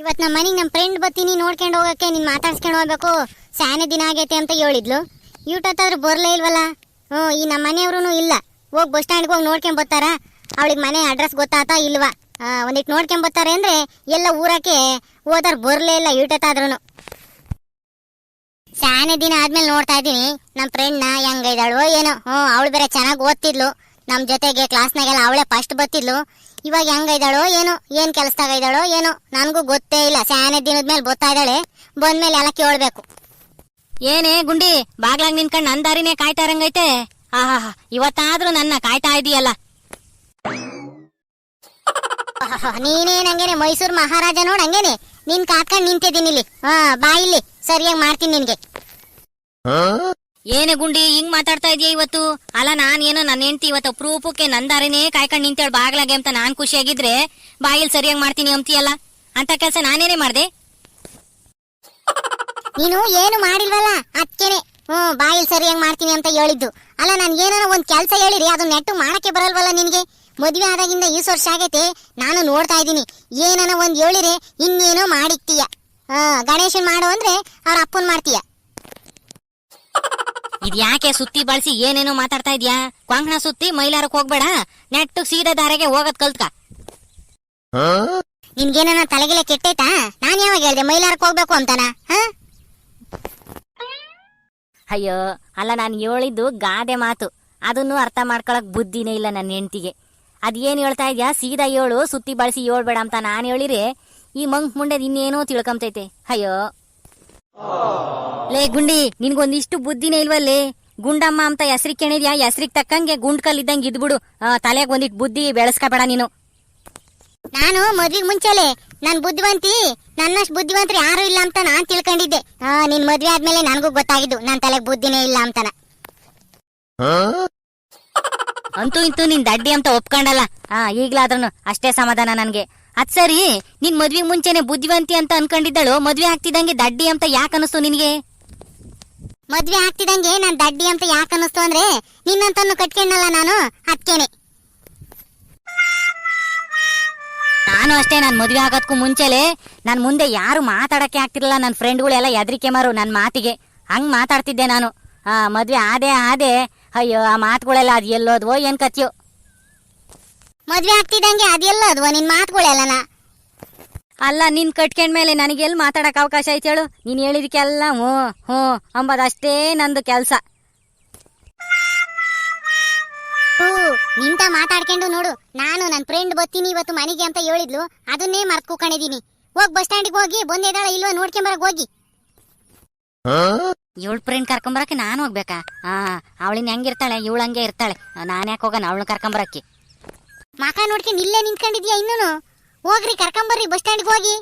ಇವತ್ ನಮ್ಮ ಮನೆಗೆ ನಮ್ಮ ಫ್ರೆಂಡ್ ಬತ್ತೀನಿ, ನೋಡ್ಕೊಂಡು ಹೋಗಕ್ಕೆ, ನೀನ್ ಮಾತಾಡ್ಸ್ಕೊಂಡು ಹೋಗ್ಬೇಕು. ಸ್ಯಾನೆ ದಿನ ಆಗೈತೆ ಅಂತ ಹೇಳಿದ್ಲು. ಇವ್ಟತ್ತಾದ್ರೂ ಬರ್ಲೇ ಇಲ್ವಲ್ಲ? ಹ್ಞೂ, ಈ ನಮ್ಮ ಮನೆಯವ್ರೂ ಇಲ್ಲ. ಹೋಗಿ ಬಸ್ ಸ್ಟ್ಯಾಂಡ್ಗೆ ಹೋಗಿ ನೋಡ್ಕೊಂಡ್ ಬರ್ತಾರ? ಅವಳಿಗೆ ಮನೆ ಅಡ್ರೆಸ್ ಗೊತ್ತಾತಾ ಇಲ್ವಾ? ಒಂದಿಟ್ಟು ನೋಡ್ಕೊಂಡ್ ಬರ್ತಾರೆ ಅಂದ್ರೆ ಎಲ್ಲ ಊರಕ್ಕೆ ಹೋದಾರ ಬರಲೇ ಇಲ್ಲ ಯೂಟತ್ತಾದ್ರೂ ಸ್ಯಾನೆ ದಿನ ಆದ್ಮೇಲೆ ನೋಡ್ತಾ ಇದ್ದೀನಿ. ನಮ್ಮ ಫ್ರೆಂಡ್ನ ಹೆಂಗೈದಾಳು ಏನೋ. ಹ್ಞೂ, ಅವಳು ಬೇರೆ ಚೆನ್ನಾಗಿ ಓದ್ತಿದ್ಲು. ನಮ್ಮ ಜೊತೆಗೆ ಕ್ಲಾಸ್ನಾಗೆಲ್ಲ ಅವಳೇ ಫಸ್ಟ್ ಬತ್ತಿದ್ಲು ಇವಾಗ ಇದ್ದಾಳೋ ಏನೋ ಏನ್ ಕೆಲಸದಾಗ ಇದ್ದಾಳೋ ಏನೋ ನನಗೂ ಗೊತ್ತೇ ಇಲ್ಲ. ಸ್ಯಾನೆ ದಿನದ ಮೇಲೆ ಗೊತ್ತಾ ಇದ್ದಾಳೆ. ಬಂದ್ಮೇಲೆ ಎಲ್ಲ ಕೇಳ್ಬೇಕು. ಏನೇ ಗುಂಡಿ ಬಾಗ್ಲಾಗ್ ನಿನ್ಕಂಡ್ ನನ್ ದಾರಿನೇ ಕಾಯ್ತಾ ಇರಂಗೈತೆ. ಆಹಾ ಇವತ್ತಾದ್ರೂ ನನ್ನ ಕಾಯ್ತಾ ಇದೀಯಲ್ಲ. ನೀನೇ ನಂಗೇನೆ ಮೈಸೂರು ಮಹಾರಾಜ ನೋಡ್ ಹಂಗೇನೆ. ನಿನ್ ಕಾತ್ಕೊಂಡ್ ನಿಂತಿದ್ದೀನಿ ಇಲ್ಲಿ. ಹಾ ಬಾ ಇಲ್ಲಿ. ಸರಿಯಾಗಿ ಮಾಡ್ತೀನಿ ನಿನ್ಗೆ. ಏನೇ ಗುಂಡಿ, ಹಿಂಗ್ ಮಾತಾಡ್ತಾ ಇದೀಯ ಇವತ್ತು? ಅಲ್ಲ ಏನೋ ನನ್ನ ಹೆಂಡತಿ ಇವತ್ತು ಅಪ್ರೂಪಕ್ಕೆ ನಂದಾರೇನೇ ಕಾಯ್ಕೊಂಡು ನಿಂತೇಳ್ ಬಾಗ್ಲಾಗೆ ಅಂತ ನಾನ್ ಖುಷಿಯಾಗಿದ್ರೆ ಬಾಯಿಲ್ ಸರಿಯಾಗಿ ಮಾಡ್ತೀನಿ ಅಂತೀಯಲ್ಲ ಅಂತ ಕೆಲಸ ನಾನೇನೇ ಮಾಡ್ದೆ? ನೀನು ಏನು ಮಾಡಿಲ್ವಲ್ಲ? ಅದಕ್ಕೇನೆ ಹ್ಮ್ ಬಾಯಿಲ್ ಸರಿಯಾಗಿ ಮಾಡ್ತೀನಿ ಅಂತ ಹೇಳಿದ್ದು. ಅಲ್ಲ, ನಾನು ಏನಾರ ಒಂದ್ ಕೆಲ್ಸ ಹೇಳಿರಿ ಅದು ನೆಟ್ಟು ಮಾಡಕ್ಕೆ ಬರಲ್ವಲ್ಲ ನಿನ್ಗೆ? ಮದ್ವೆ ಆದಾಗಿಂದ ಈ ವರ್ಷ ಆಗೈತೆ, ನಾನು ನೋಡ್ತಾ ಇದ್ದೀನಿ. ಏನಾನ ಒಂದ್ ಹೇಳಿರಿ, ಇನ್ನೇನೋ ಮಾಡಿಕ್ತೀಯ. ಹ, ಗಣೇಶನ್ ಮಾಡು ಅಂದ್ರೆ ಅವ್ರ ಅಪ್ಪನ್ ಮಾಡ್ತೀಯ. ಇದ್ ಯಾಕೆ ಸುತ್ತಿ ಬಳಸಿ ಏನೇನೋ ಮಾತಾಡ್ತಾ ಇದ್ಯಾ? ಕೊಂಕಣ ಸುತ್ತಿ ಮೈಲಾರಕ್ ಹೋಗ್ಬೇಡ. ನೆಟ್ಟು ಸೀದಾ ದಾರಿಗೆ ಹೋಗದ್ ಕಲ್ತ್ಕ. ನಿನ್ಗೇನ ತಲೆಗೆಲೆ ಕೆಟ್ಟೈತಾ? ನಾನ್ ಯಾವಾಗ ಹೇಳ್ದೆ ಮೈಲಾರಕ್ಕೆ ಹೋಗ್ಬೇಕು ಅಂತಾನ? ಅಯ್ಯೋ, ಅಲ್ಲ ನಾನು ಹೇಳಿದ್ದು ಗಾದೆ ಮಾತು. ಅದನ್ನು ಅರ್ಥ ಮಾಡ್ಕೊಳಕ್ ಬುದ್ಧಿನೇ ಇಲ್ಲ ನನ್ನ ಹೆಂಡತಿಗೆ. ಏನ್ ಹೇಳ್ತಾ ಇದ್ಯಾ? ಸೀದಾ ಹೇಳು, ಸುತ್ತಿ ಬಳಸಿ ಹೇಳ್ಬೇಡ ಅಂತ ನಾನು ಹೇಳಿರಿ ಈ ಮಂಕ್ ಮುಂಡೆ ಇನ್ನೇನೋ ತಿಳ್ಕೊಂತೈತೆ. ಅಯ್ಯೋ. ಲೇ ಗುಂಡಿ ನಿನ್ಗೊಂದಿಷ್ಟು ಬುದ್ಧಿನೇ ಇಲ್ವಲ್ಲೇ? ಗುಂಡಮ್ಮ ಅಂತ ಹೆಸ್ರಿಗೆ ಕೆಣಿದ್ಯಾ ಹೆಸ್ರಿಗೆ ತಕ್ಕಂಗೆ ಗುಂಡ್ ಕಲ್ ಇದ್ದಂಗೆ ಇದ್ಬಿಡು ತಲೆಗೆ ಒಂದಿಟ್ಟು ಬುದ್ಧಿ ಬೆಳೆಸ್ಕೊಬೇಡ ನೀನು. ನಾನು ಮದ್ವಿಗ್ ಮುಂಚೆಲೆ ನನ್ ಬುದ್ಧಿವಂತಿ ನನ್ನಷ್ಟು ಬುದ್ಧಿವಂತರು ಯಾರು ಇಲ್ಲ ಅಂತ ನಾನ್ ತಿಳ್ಕೊಂಡಿದ್ದೆ. ಆ ನಿನ್ ಮದ್ವೆ ಆದ್ಮೇಲೆ ನನಗೂ ಗೊತ್ತಾಗಿದ್ದು ನನ್ ತಲೆಗ್ ಬುದ್ಧಿನೇ ಇಲ್ಲ ಅಂತನ. ಅಂತೂ ಇಂತೂ ನಿನ್ ದಡ್ಡಿ ಅಂತ ಒಪ್ಕೊಂಡಲ್ಲ. ಆ ಈಗ್ಲಾದ್ರೂ ಅಷ್ಟೇ ಸಮಾಧಾನ ನನ್ಗೆ. ಅದ್ ಸರಿ ನಿನ್ ಮದ್ವಿಗ್ ಮುಂಚೆನೆ ಬುದ್ಧಿವಂತಿ ಅಂತ ಅನ್ಕೊಂಡಿದ್ದಳು ಮದ್ವೆ ಆಗ್ತಿದ್ದಂಗೆ ದಡ್ಡಿ ಅಂತ ಯಾಕೆ ಅನಿಸ್ತು ನಿನ್ಗೆ? ಮದ್ವೆ ಆಗ್ತಿದಂಗೆ ನಾನ್ ದಡ್ಡಿ ಅಂತ ಯಾಕೆ ಅನ್ನಿಸ್ತು ಅಂದ್ರೆ ನಿನ್ನಂತನ್ನು ಕಟ್ಕೊಂಡಲ್ಲ ನಾನು ಅದ್ಕೇನೆ. ನಾನು ಅಷ್ಟೇ ನಾನು ಮದ್ವೆ ಆಗೋದಕ್ಕೂ ಮುಂಚೆಲೆ ನನ್ ಮುಂದೆ ಯಾರು ಮಾತಾಡಕ್ಕೆ ಆಗ್ತಿರ್ಲಿಲ್ಲ. ನನ್ ಫ್ರೆಂಡ್ಗಳೆಲ್ಲ ಎದ್ರಿಕೆ ಮಾರು ನನ್ ಮಾತಿಗೆ. ಹಂಗ್ ಮಾತಾಡ್ತಿದ್ದೆ ನಾನು. ಆ ಮದ್ವೆ ಆದೆ ಆದೆ ಅಯ್ಯೋ ಆ ಮಾತುಗಳೆಲ್ಲ ಅದ್ ಎಲ್ಲೋದ್ವೋ ಏನ್ ಕತ್ಯೋ ಮದ್ವೆ ಆಗ್ತಿದಂಗೆ ಅದೆಲ್ಲ ಅದ್ವ ನಿನ್ ಮಾತುಗಳೆಲ್ಲನ ಅಲ್ಲ ನಿನ್ ಕಟ್ಕೊಂಡ್ಮೇಲೆ ನನಗೆ ಎಲ್ಲಿ ಮಾತಾಡಕ್ ಅವಕಾಶ ಐತೆ ಹೇಳು? ನೀನ್ ಹೇಳಿದಕ್ಕೆಲ್ಲ ಹ್ಞೂ ಹ್ಞೂ ಅಂಬದಷ್ಟೇ ನಂದು ಕೆಲ್ಸ. ಹೂ ನಿಂತ ಮಾತಾಡ್ಕೊಂಡು ನೋಡು. ನಾನು ನನ್ ಫ್ರೆಂಡ್ ಬತ್ತೀನಿ ಇವತ್ತು ಮನೆಗೆ ಅಂತ ಹೇಳಿದ್ಲು. ಅದನ್ನೇ ಮರ್ತ್ ಕೂಕೊಂಡಿದೀನಿ ಹೋಗ್ ಬಸ್ ಸ್ಟ್ಯಾಂಡಿಗೆ ಹೋಗಿ ಬಂದಿದ್ದಾಳ ಇಲ್ವಾ ನೋಡ್ಕೊಂಬರಕ್ ಹೋಗಿ. ಇವಳ ಫ್ರೆಂಡ್ ಕರ್ಕೊಂಬರಕ್ಕೆ ನಾನು ಹೋಗ್ಬೇಕಾ? ಹಾ ಅವಳಿನ ಹೆಂಗಿರ್ತಾಳೆ ಇವಳು ಹಂಗೆ ಇರ್ತಾಳೆ. ನಾನು ಯಾಕೆ ಹೋಗೋಣ ಅವಳನ್ನ ಕರ್ಕೊಂಬರಕ್ಕೆ ಮಕ ನೋಡ್ಕೊಂಡು ಇಲ್ಲೇ ನಿಂತ್ಕೊಂಡಿದ್ಯಾ ಇನ್ನೂನು? ಹೋಗ್ರಿ ಕರ್ಕೊಂಬರ್ರಿ ಬಸ್ ಸ್ಟ್ಯಾಂಡ್ಗೆ ಹೋಗಿ.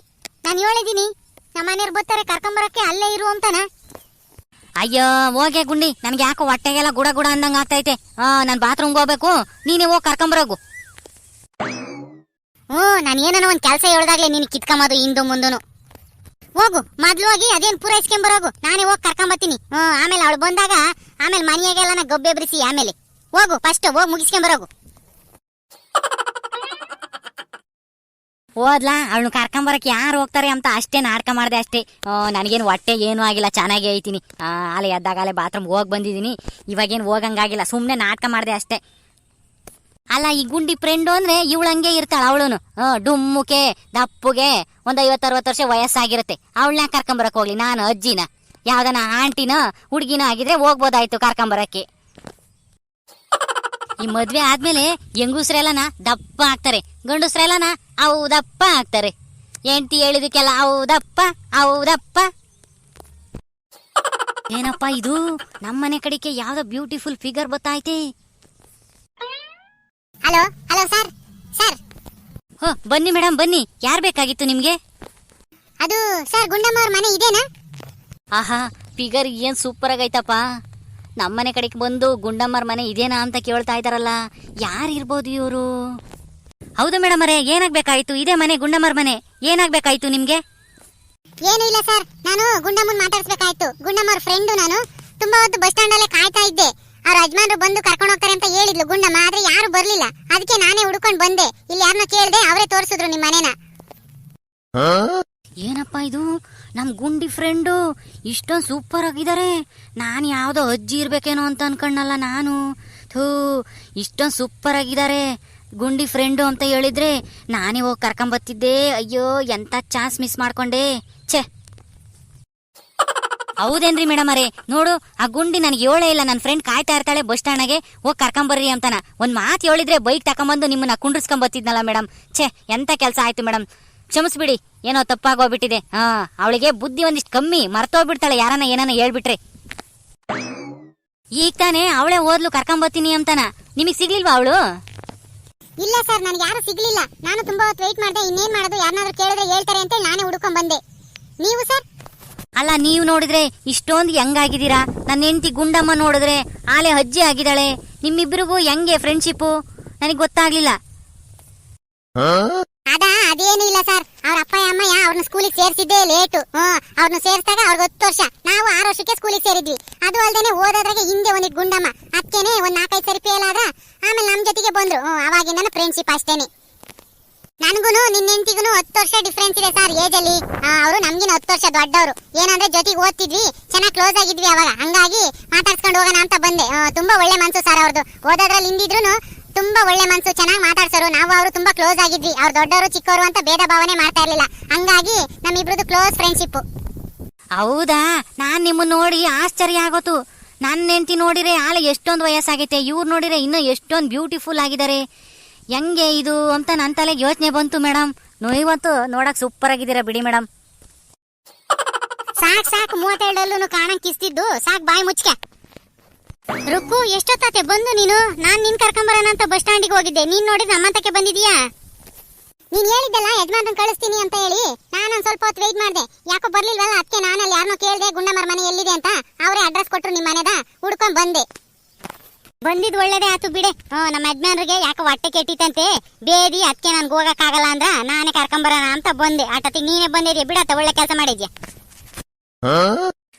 ನಾನು ಹೇಳಿದೀನಿ ನಮ್ಮ ಮನೆಯವ್ರು ಬರ್ತಾರೆ ಕರ್ಕೊಂಬರಕ್ಕೆ ಅಲ್ಲೇ ಇರು ಅಂತಾನ. ಅಯ್ಯೋ ಹೋಗೆ ಗುಂಡಿ. ನನಗೆ ಯಾಕೋ ಹೊಟ್ಟೆಗೆಲ್ಲ ಗುಡ ಗುಡ ಅಂದಂಗ ಆಗ್ತೈತೆ. ಹಾ ನಾನು ಬಾತ್ರೂಮ್ಗೆ ಹೋಗ್ಬೇಕು. ನೀನೇ ಹೋಗಿ ಕರ್ಕೊಂಬರೋಗು ಹ್ಞೂ ನಾನು ಏನೋ ಒಂದು ಕೆಲಸ ಹೇಳ್ದಾಗ್ಲೇ ನೀನು ಕಿತ್ಕೊಂಬೋದು ಹಿಂದೂ ಮುಂದೂ ಹೋಗು ಮೊದ್ಲು ಹೋಗಿ ಅದೇನು ಪೂರೈಸ್ಕೊಂಬರೋಗು ನಾನೇ ಹೋಗಿ ಕರ್ಕೊಂಬತ್ತೀನಿ ಹ್ಞೂ ಆಮೇಲೆ ಅವಳು ಬಂದಾಗ ಆಮೇಲೆ ಮನೆಯಾಗೆಲ್ಲ ಗಬ್ಬೆ ಬರಿಸಿ ಆಮೇಲೆ. ಹೋಗು ಫಸ್ಟ್ ಹೋಗಿ ಮುಗಿಸ್ಕೊಂಬರೋಗು ಹೋದ್ಲಾ? ಅವಳು ಕರ್ಕೊಂಬರಕ್ ಯಾರು ಹೋಗ್ತಾರೆ ಅಂತ ಅಷ್ಟೇ ನಾಟಕ ಮಾಡಿದೆ ಅಷ್ಟೇ. ನನಗೇನು ಹೊಟ್ಟೆ ಏನೂ ಆಗಿಲ್ಲ, ಚೆನ್ನಾಗೇ ಐತೀನಿ. ಅಲೆ ಎದ್ದಾಗಲೇ ಬಾತ್ರೂಮ್ ಹೋಗಿ ಬಂದಿದ್ದೀನಿ ಇವಾಗೇನು ಹೋಗಂಗಾಗಿಲ್ಲ ಸುಮ್ಮನೆ ನಾಟಕ ಮಾಡಿದೆ ಅಷ್ಟೇ. ಅಲ್ಲ, ಈ ಗುಂಡಿ ಫ್ರೆಂಡು ಅಂದ್ರೆ ಇವಳು ಹಂಗೆ ಇರ್ತಾಳ ಅವಳು ಡುಮ್ಮುಕೆ ದಪ್ಪುಗೆ ಒಂದ್ ಐವತ್ತರವತ್ತು ವರ್ಷ ವಯಸ್ಸಾಗಿರುತ್ತೆ. ಅವಳನ್ನ ಕರ್ಕೊಂಬರಕ್ ಹೋಗ್ಲಿ, ನಾನು ಅಜ್ಜಿನ. ಯಾವ್ದನ ಆಂಟಿನ, ಹುಡುಗಿನ ಆಗಿದ್ರೆ ಹೋಗ್ಬೋದಾಯ್ತು ಕರ್ಕೊಂಬರಕ್ಕೆ ಈ ಮದ್ವೆ ಆದ್ಮೇಲೆ ಹೆಂಗಸ್ರೆಲ್ಲನ ದಪ್ಪ ಆಗ್ತಾರೆ. ಗಂಡಸ್ರೆಲ್ಲನ ಅವು ದಪ್ಪ ಆಗ್ತಾರೆ. ಎಂಟಿ ಹೇಳಿದಕ್ಕೆಲ್ಲ ಹೌದಪ್ಪ ಹೌದಪ್ಪ. ಏನಪ್ಪ ಇದು? ನಮ್ಮನೆ ಕಡೆಗೆ ಯಾವ್ದೋ ಬ್ಯೂಟಿಫುಲ್ ಫಿಗರ್ ಬತ್ತಾಯ್ತಿ ಹಲೋ ಹಲೋ ಸರ್ ಸರ್. ಹೋ ಬನ್ನಿ ಮೇಡಮ್ ಬನ್ನಿ. ಯಾರ್ ಬೇಕಾಗಿತ್ತು ನಿಮ್ಗೆ? ಅದು ಸರ್ ಗುಂಡಮ್ಮ ಅವ್ರ ಮನೆ ಇದೇನಾ? ಆಹಾ ಫಿಗರ್ ಏನ್ ಸೂಪರ್ ಆಗೈತಪ್ಪ. ನಮ್ಮನೆ ಕಡೆಗೆ ಬಂದು ಗುಂಡಮ್ಮರ ಮನೆ ಇದೇನಾ ಅಂತ ಕೇಳ್ತಾ ಇದಾರಲ್ಲ ಯಾರಿರ್ಬೋದು ಇವರು? ಹೌದು ಮೇಡಮ್ ಅರೇ ಏನಾಗ್ಬೇಕಾಯ್ತು? ಇದೇ ಮನೆ ಗುಂಡಮ್ಮರ ಮನೆ. ಏನಾಗ್ಬೇಕಾಯ್ತು ನಿಮ್ಗೆ? ಏನು ಇಲ್ಲ ಸರ್. ನಾನು ಗುಂಡಮ್ಮನ್ ಮಾತಾಡ್ಸ್ಬೇಕಾಯ್ತು. ಗುಂಡಮ್ಮ ಫ್ರೆಂಡ್ ಫ್ರೆಂಡು ನಾನು. ತುಂಬಾ ಹೊತ್ತು ಬಸ್ ಸ್ಟ್ಯಾಂಡ್ ಅಲ್ಲೇ ಕಾಯ್ತಾ ಇದ್ದೆ. ಅವ್ರ ಯಜಮಾನ್ರು ಬಂದು ಕರ್ಕೊಂಡು ಹೋಗ್ತಾರೆ ಅಂತ ಹೇಳಿದ್ಲು ಗುಂಡಮ್ಮ ಆದ್ರೆ ಯಾರು ಬರ್ಲಿಲ್ಲ. ಅದಕ್ಕೆ ನಾನೇ ಹುಡ್ಕೊಂಡು ಬಂದೆ. ಇಲ್ಲಿ ಯಾರನ್ನ ಕೇಳ್ದೆ ಅವರೇ ತೋರಿಸಿದ್ರು ನಿಮ್ ಮನೇನ. ಏನಪ್ಪ ಇದು? ನಮ್ ಗುಂಡಿ ಫ್ರೆಂಡು ಇಷ್ಟೊಂದು ಸೂಪರ್ ಆಗಿದ್ದಾರೆ ನಾನು ಯಾವುದೋ ಅಜ್ಜಿ ಇರ್ಬೇಕೇನೋ ಅಂತ ಅನ್ಕೊಂಡಲ್ಲ ನಾನು. ಥೂ ಇಷ್ಟೊಂದು ಸೂಪರ್ ಆಗಿದ್ದಾರೆ ಗುಂಡಿ ಫ್ರೆಂಡು ಅಂತ ಹೇಳಿದ್ರೆ ನಾನೇ ಹೋಗಿ ಕರ್ಕೊಂಬತ್ತಿದ್ದೆ. ಅಯ್ಯೋ, ಎಂತ ಚಾನ್ಸ್ ಮಿಸ್ ಮಾಡ್ಕೊಂಡೆ. ಛೇ. ಹೌದೇನ್ರಿ ಮೇಡಮ್ ಅರೇ ನೋಡು, ಆ ಗುಂಡಿ ನನಗೆ ಹೇಳೇ ಇಲ್ಲ. ನನ್ನ ಫ್ರೆಂಡ್ ಕಾಯ್ತಾ ಇರ್ತಾಳೆ ಬಸ್ ಸ್ಟ್ಯಾಂಡ್ಗೆ. ಹೋಗಿ ಕರ್ಕೊಂಬರ್ರಿ ಅಂತಾನ. ಒಂದು ಮಾತು ಹೇಳಿದ್ರೆ ಬೈಕ್ ತಕೊಂಬಂದು ನಿಮ್ಮನ್ನ ಕುಂಡ್ರಿಸ್ಕೊಂಬತ್ತಿದ್ನಲ್ಲ ಮೇಡಮ್ ಛೇ, ಎಂತ ಕೆಲಸ ಆಯ್ತು ಮೇಡಮ್ ಕ್ಷಮಿಸ್ಬಿಡಿ. ಏನೋ ತಪ್ಪಾಗೋಗ್ಬಿಟ್ಟಿದೆ ಹಾ, ಅವಳಿಗೆ ಬುದ್ಧಿ ಒಂದಿಷ್ಟು ಕಮ್ಮಿ. ಮರ್ತೋಗ್ಬಿಡ್ತಾಳೆ ಯಾರನ್ನ ಏನನ್ನ ಹೇಳ್ಬಿಟ್ರೆ. ಈಗ ತಾನೇ ಅವಳೇ ಓದ್ಲು ಕರ್ಕೊಂಬತ್ತೀನಿ ಅಂತಾನ. ನಿಮಗೆ ಸಿಗ್ಲಿಲ್ವಾ ಅವಳು? ಇಲ್ಲ ಸರ್ ನನಗೆ ಯಾರು ಸಿಗ್ಲಿಲ್ಲ. ನಾನು ತುಂಬಾ ಹೊತ್ತು ವೆಯ್ಟ್ ಮಾಡಿದೆ ಇನ್ನೇನ್ ಮಾಡೋದು? ಯಾರನ್ನಾದ್ರೂ ಕೇಳಿದ್ರೆ ಹೇಳ್ತಾರೆ ಅಂತ ನಾನೇ ಹುಡ್ಕೊಂಡ್ ಬಂದೆ. ನೀವು ಸರ್? ಅಲ್ಲ ನೀವು ನೋಡಿದ್ರೆ ಇಷ್ಟೊಂದು ಹೆಂಗಾಗಿದ್ದೀರಾ ನನ್ನ ಹೆಂಡತಿ ಗುಂಡಮ್ಮ ನೋಡಿದ್ರೆ ಆಲೆ ಅಜ್ಜಿ ಆಗಿದ್ದಾಳೆ. ನಿಮ್ಮಿಬ್ಬರಿಗೂ ಹೆಂಗೆ ಫ್ರೆಂಡ್ಶಿಪ್ಪು ನನಗೆ ಗೊತ್ತಾಗ್ಲಿಲ್ಲ. ಅದ ಅದೇನು ಇಲ್ಲ ಸರ್ ಅವ್ರ ಅಪ್ಪ ಅಮ್ಮಯ್ಯ ಅವ್ರನ್ನ ಸ್ಕೂಲಿಗೆ ಸೇರಿಸಿದ್ದೆ ಲೇಟು ಹ್ಮ್ ಅವ್ರನ್ನ ಸೇರಿಸಿದಾಗ ಅವ್ರಿಗೆ ಹತ್ತು ವರ್ಷ. ನಾವು ಆರು ವರ್ಷಕ್ಕೆ ಸ್ಕೂಲಿಗೆ ಸೇರಿದ್ವಿ. ಅದು ಅಲ್ದೇನೆ ಓದೋದ್ರಾಗೆ ಹಿಂದೆ ಒಂದಿಟ್ಟು ಗುಂಡಮ್ಮ. ಅದಕ್ಕೇನೆ ಒಂದ್ ನಾಲ್ಕೈದು ಸರಿ ಫೇಲ್ ಆದ್ರ ಆಮೇಲೆ ನಮ್ಮ ಜೊತೆಗೆ ಬಂದ್ರು. ಹ್ಮ್ ಅವಾಗಿಂದನ ಫ್ರೆಂಡ್ಶಿಪ್ ಅಷ್ಟೇನೆ. ನನಗೂನು ನಿನ್ನ ಹೆಂಡತಿಗೂ ಹತ್ತು ವರ್ಷ ಡಿಫ್ರೆನ್ಸ್ ಇದೆ ಸರ್ ಏಜ್ ಅಲ್ಲಿ. ಅವರು ನಮ್ಗಿನ ಹತ್ತು ವರ್ಷ ದೊಡ್ಡವರು. ಏನಂದ್ರೆ ಜೊತೆಗೆ ಓದ್ತಿದ್ವಿ. ಚೆನ್ನಾಗಿ ಕ್ಲೋಸ್ ಆಗಿದ್ವಿ ಅವಾಗ. ಹಂಗಾಗಿ ಮಾತಾಡ್ಸ್ಕೊಂಡು ಹೋಗೋಣ ಅಂತ ಬಂದೆ. ತುಂಬಾ ಒಳ್ಳೆ ಮನ್ಸು ಸರ್ ಅವ್ರದ್ದು ಓದೋದ್ರಲ್ಲಿ ಹಿಂದಿದ್ರು ತುಂಬಾ ಒಳ್ಳೆ ಮನ್ಸು ಚೆನ್ನಾಗಿ ಮಾತಾಡ್ಸೋರು. ನಾವು ಅವರು ತುಂಬಾ ಕ್ಲೋಸ್ ಆಗಿದ್ವಿ. ಅವ್ರು ದೊಡ್ಡವರು ಚಿಕ್ಕವರು ಅಂತ ಭೇದ ಭಾವನೆ ಮಾಡ್ತಾ ಇರ್ಲಿಲ್ಲ. ಹಂಗಾಗಿ ನಮ್ಮಿಬ್ರದ್ದು ಕ್ಲೋಸ್ ಫ್ರೆಂಡ್ಶಿಪ್ ಹೌದಾ? ನಾನ್ ನಿಮ್ಮನ್ನ ನೋಡಿ ಆಶ್ಚರ್ಯ ಆಗೋತು. ನನ್ನ ಹೆಂಡತಿ ನೋಡಿರೆ ಆಲೆ ಎಷ್ಟೊಂದು ವಯಸ್ಸಾಗೈತೆ. ಇವ್ರು ನೋಡಿರೆ ಇನ್ನೂ ಎಷ್ಟೊಂದು ಬ್ಯೂಟಿಫುಲ್ ಆಗಿದ್ದಾರೆ ಹೆಂಗೆ ಇದು ಅಂತ ನನ್ನ ತಲೆಗೆ ಯೋಚನೆ ಬಂತು ಮೇಡಮ್ ನೀವಂತೂ ನೋಡಕ್ ಸೂಪರ್ ಆಗಿದ್ದೀರಾ ಬಿಡಿ ಮೇಡಮ್ ಸಾಕ್ ಸಾಕ್ ಮೂವತ್ತೆರಡಲ್ಲೂ ಕಾಣಂಗ್ ಕಿಸ್ತಿದ್ದು. ಸಾಕ್ ಬಾಯಿ ಮುಚ್ಕೆ. ರುಕ್ಕು, ಎಷ್ಟೊತ್ತಾತೆ? ಬಂದು ನೀನು? ನಾನ್ ನಿನ್ ಕರ್ಕೊಂಬರೋಣ ಅಂತ ಬಸ್ ಸ್ಟ್ಯಾಂಡಿಗೆ ಹೋಗಿದ್ದೆ. ನೀನ್ ನೋಡಿ ನಮ್ಮಂತಕ್ಕೆ ಬಂದಿದೀಯಾ ನೀನ್ ಹೇಳಿದ್ದಲ್ಲ ಯಜಮಾನ್ ಕಳಿಸ್ತೀನಿ ಅಂತ ಹೇಳಿ ನಾನೊಂದ್ ಸ್ವಲ್ಪ ಹೊತ್ತು ವೇಟ್ ಮಾಡ್ದೆ. ಯಾಕೋ ಬರ್ಲಿಲ್ವಲ್ಲ? ಅದಕ್ಕೆ ನಾನಲ್ಲಿ ಯಾರನ್ನೋ ಕೇಳಿದೆ ಗುಂಡಮ್ಮರ ಮನೆ ಎಲ್ಲಿದೆ ಅಂತ ಅವರೇ ಅಡ್ರೆಸ್ ಕೊಟ್ರು ನಿಮ್ ಮನೆದ. ಹುಡ್ಕೊಂಡ್ ಬಂದೆ. ಬಂದಿದ್ ಒಳ್ಳೇದೇ ಆತು ಬಿಡೆ. ಹ್ಮ್ ನಮ್ಮ ಯಜಮಾನ್ರಿಗೆ ಯಾಕೋ ಹೊಟ್ಟೆ ಕೆಟ್ಟಿತ್ತಂತೆ? ಬೇದಿ ಅದಕ್ಕೆ ನನ್ಗೆ ಹೋಗಕ್ಕಾಗಲ್ಲ ಅಂದ್ರ ನಾನೇ ಕರ್ಕೊಂಬರೋಣ ಅಂತ ಬಂದೆ. ಆಟತಿ ನೀನೇ ಬಂದಿದ್ಯಾ? ಬಿಡತ್ತ ಒಳ್ಳೆ ಕೆಲಸ ಮಾಡಿದ್ಯಾ?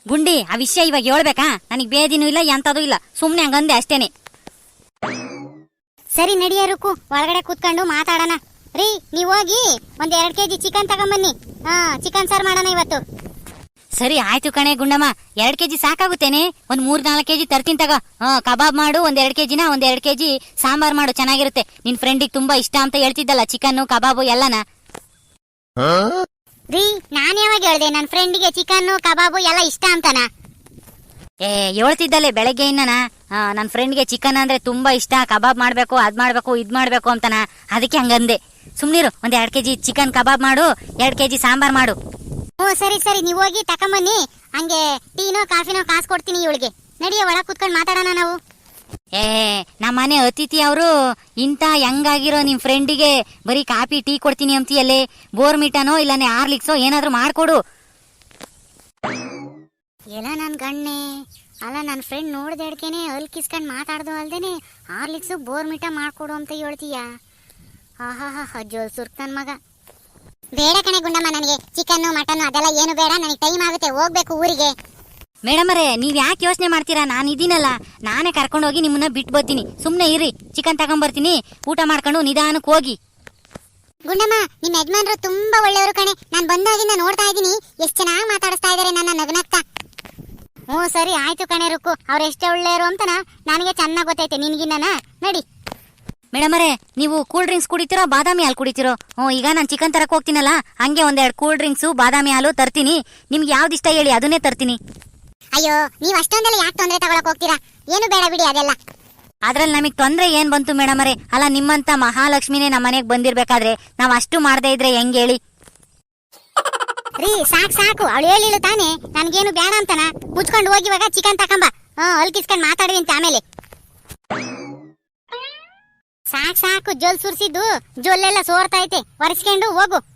ಗುಂಡಿ ಆ ವಿಷಯ ಇವಾಗ ಹೇಳ್ಬೇಕಾ? ನನಗೆ ಬೇದಿನೂ ಇಲ್ಲ ಎಂತದು ಇಲ್ಲ. ಸುಮ್ಮನೆ ಹಂಗಂದೆ ಅಷ್ಟೇನೆ. ಸರಿ ನಡಿಯ ರುಕು ಒಳಗಡೆ ಕೂತ್ಕೊಂಡು ಮಾತಾಡೋಣ. ರೀ ನೀವ್ ಹೋಗಿ ಒಂದ್ ಎರಡ್ ಕೆಜಿ ಚಿಕನ್ ತಗೊಂಬನ್ನಿ. ಹಾ ಚಿಕನ್ ಸಾರ್ ಮಾಡೋಣ ಇವತ್ತು. ಸರಿ ಆಯ್ತು ಕಣೆ ಗುಂಡಮ್ಮ. ಎರಡ್ ಕೆಜಿ ಸಾಕಾಗುತ್ತೇನೆ? ಒಂದ್ ಮೂರ್ ನಾಲ್ಕು ಕೆಜಿ ತರ್ತೀನಿ ತಗೋ. ಹಾ ಕಬಾಬ್ ಮಾಡು ಒಂದ್ ಎರಡ್ ಕೆಜಿನ? ಒಂದ್ ಎರಡ್ ಕೆಜಿ ಸಾಂಬಾರ್ ಮಾಡು ಚೆನ್ನಾಗಿರುತ್ತೆ. ನಿನ್ ಫ್ರೆಂಡಿಗೆ ತುಂಬಾ ಇಷ್ಟ ಅಂತ ಹೇಳ್ತಿದ್ದಲ್ಲ ಚಿಕನ್ ಕಬಾಬು ಎಲ್ಲನ? ರೀ ನಾನು ಯಾವಾಗ ಹೇಳ್ದೆ ನನ್ನ ಫ್ರೆಂಡಿಗೆ ಚಿಕನ್ ಕಬಾಬು ಎಲ್ಲ ಇಷ್ಟ ಅಂತನ? ಏ ಹೇಳ್ತಿದ್ದಲ್ಲೇ ಬೆಳಗ್ಗೆ ಇನ್ನನ. ನನ್ನ ಫ್ರೆಂಡ್ಗೆ ಚಿಕನ್ ಅಂದ್ರೆ ತುಂಬಾ ಇಷ್ಟ. ಕಬಾಬ್ ಮಾಡ್ಬೇಕು ಅದ್ ಮಾಡ್ಬೇಕು ಇದ್ ಮಾಡ್ಬೇಕು ಅಂತನ. ಅದಕ್ಕೆ ಹಂಗಂದೆ. ಸುಮ್ನಿರು ಒಂದ್ ಎರಡ್ ಕೆಜಿ ಚಿಕನ್ ಕಬಾಬ್ ಮಾಡು ಎರಡ್ ಕೆಜಿ ಸಾಂಬಾರ್ ಮಾಡು. ಹ್ಞೂ ಸರಿ ಸರಿ ನೀವು ಹೋಗಿ ತಕೊಂಬನ್ನಿ. ಹಂಗೆ ಟೀನೋ ಕಾಫಿನೋ ಕಾಸು ಕೊಡ್ತೀನಿ ಇವಳಿಗೆ. ನಡಿಯ ಒಳಗ್ ಕುತ್ಕೊಂಡು ಮಾತಾಡೋಣ ನಾವು. ಏ ನಮ್ಮನೆ ಅತಿಥಿ ಅವರು, ಇಂಥ ಹೆಂಗಾಗಿರೋ ನಿಮ್ ಫ್ರೆಂಡಿಗೆ ಬರೀ ಕಾಫಿ, ಟೀ ಕೊಡ್ತೀನಿ ಅಂತೀಯಲ್ಲೇ? ಬೋರ್ಮಿಟನೋ ಇಲ್ಲಾನೆ ಆರ್ಲಿಕ್ಸೋ ಏನಾದ್ರೂ ಮಾಡ್ಕೊಡು. ಎಲ್ಲ ನನ್ ಗಣ್ಣೆ ಅಲ್ಲ ನನ್ನ ಫ್ರೆಂಡ್ ನೋಡ್ದೆ ಅಡ್ಕೆನೆ ಅಲ್ಲಿ ಕಿಸ್ಕೊಂಡ್ ಮಾತಾಡ್ದು ಅಲ್ದೇನೆ ಬೋರ್ ಬೋರ್ಮಿಟ ಮಾಡ್ಕೊಡು ಅಂತ ಹೇಳ್ತೀಯ. ಆಹಾ ಜೋಲ್ ಸುರ್ಕ್ ಮಗ. ಬೇಡ ಕಣೆ ಗುಂಡಮ್ಮ, ನನಗೆ ಚಿಕನ್ ಮಟನ್ ಅದೆಲ್ಲ ಏನು ಬೇಡ. ನನಗೆ ಟೈಮ್ ಆಗುತ್ತೆ, ಹೋಗ್ಬೇಕು ಊರಿಗೆ. ಮೇಡಮರೇ ನೀವ್ ಯಾಕೆ ಯೋಚನೆ ಮಾಡ್ತೀರಾ? ನಾನು ಇದೀನಲ್ಲ. ನಾನೇ ಕರ್ಕೊಂಡೋಗಿ ನಿಮ್ಮನ್ನ ಬಿಟ್ಟು ಬರ್ತೀನಿ. ಸುಮ್ಮನೆ ಇರಿ. ಚಿಕನ್ ತಗೊಂಬರ್ತೀನಿ. ಊಟ ಮಾಡ್ಕೊಂಡು ನಿಧಾನಕ್ಕೆ ಹೋಗಿ. ಗುಂಡಮ್ಮ ನಿಮ್ಮ ಯಜಮಾನ್ರು ತುಂಬಾ ಒಳ್ಳೆಯವರು ಕಣೆ. ನಾನು ಬಂದಾಗಿಂದ ನೋಡ್ತಾ ಇದೀನಿ. ಎಷ್ಟು ಚೆನ್ನಾಗಿ ಮಾತಾಡಿಸ್ತಾ ಇದಾರೆ ನನ್ನ ನಗನಕ್ಕ. ಹ್ಞೂ ಸರಿ ಆಯ್ತು ಕಣೆ ರುಕ್ಕು. ಅವ್ರು ಎಷ್ಟೇ ಒಳ್ಳೆಯವರು ಅಂತನ ನನಗೆ ಚೆನ್ನಾಗಿ ಗೊತ್ತೈತೆ. ನಿನ್ಗಿನ್ನ ನಡಿ. ಮೇಡಮರೇ ನೀವು ಕೂಲ್ ಡ್ರಿಂಕ್ಸ್ ಕುಡಿತೀರೋ ಬಾದಾಮಿ ಹಾಲು ಕುಡಿತೀರೋ? ಹ್ಞೂ ಈಗ ನಾನು ಚಿಕನ್ ತರಕ್ಕೆ ಹೋಗ್ತೀನಲ್ಲ ಹಂಗೆ ಒಂದೆರಡು ಕೂಲ್ ಡ್ರಿಂಕ್ಸು ಬಾದಾಮಿ ಹಾಲು ತರ್ತೀನಿ. ನಿಮ್ಗೆ ಯಾವ್ದು ಇಷ್ಟ ಹೇಳಿ ಅದನ್ನೇ ತರ್ತೀನಿ. ಅಯ್ಯೋ ನೀವ್ ಅಷ್ಟೊಂದೆಲ್ಲ ಯಾಕೆ ತೊಂದರೆ ತಗೊಳಕ್ ಹೋಗ್ತೀರಾ? ಏನು ಬೇಡ ಬಿಡಿ ಅದೆಲ್ಲ. ಅದ್ರಲ್ಲಿ ನಮಗೆ ತೊಂದ್ರೆ ಏನ್ ಬಂತು ಮೇಡಮರೇ ಅಲ್ಲ ನಿಮ್ಮಂತ ಮಹಾಲಕ್ಷ್ಮಿನೇ ನಮ್ಮ ಮನೆಗೆ ಬಂದಿರ್ಬೇಕಾದ್ರೆ ನಾವ್ ಅಷ್ಟು ಮಾಡದೇ ಇದ್ರೆ ಹೆಂಗ್ ಹೇಳಿ? ರೀ ಸಾಕ್ ಸಾಕು. ಅವಳು ಹೇಳಿಲ್ಲ ತಾನೆ. ನನ್ಗೇನು ಬೇಡ ಅಂತನ? ಮುಚ್ಕೊಂಡು ಹೋಗಿ ಇವಾಗ ಚಿಕನ್ ತಕೊಂಬ. ಹ್ಮ್ ಅಲ್ಕಿಸ್ಕೊಂಡ್ ಅಂತ ಆಮೇಲೆ. ಸಾಕ್ ಸಾಕು ಜೋಲ್ ಸುರ್ಸಿದ್ದು. ಜೊಲ್ಲೆಲ್ಲ ಸೋರ್ತಾ ಐತೆ. ಒರೆಸ್ಕೊಂಡು ಹೋಗು.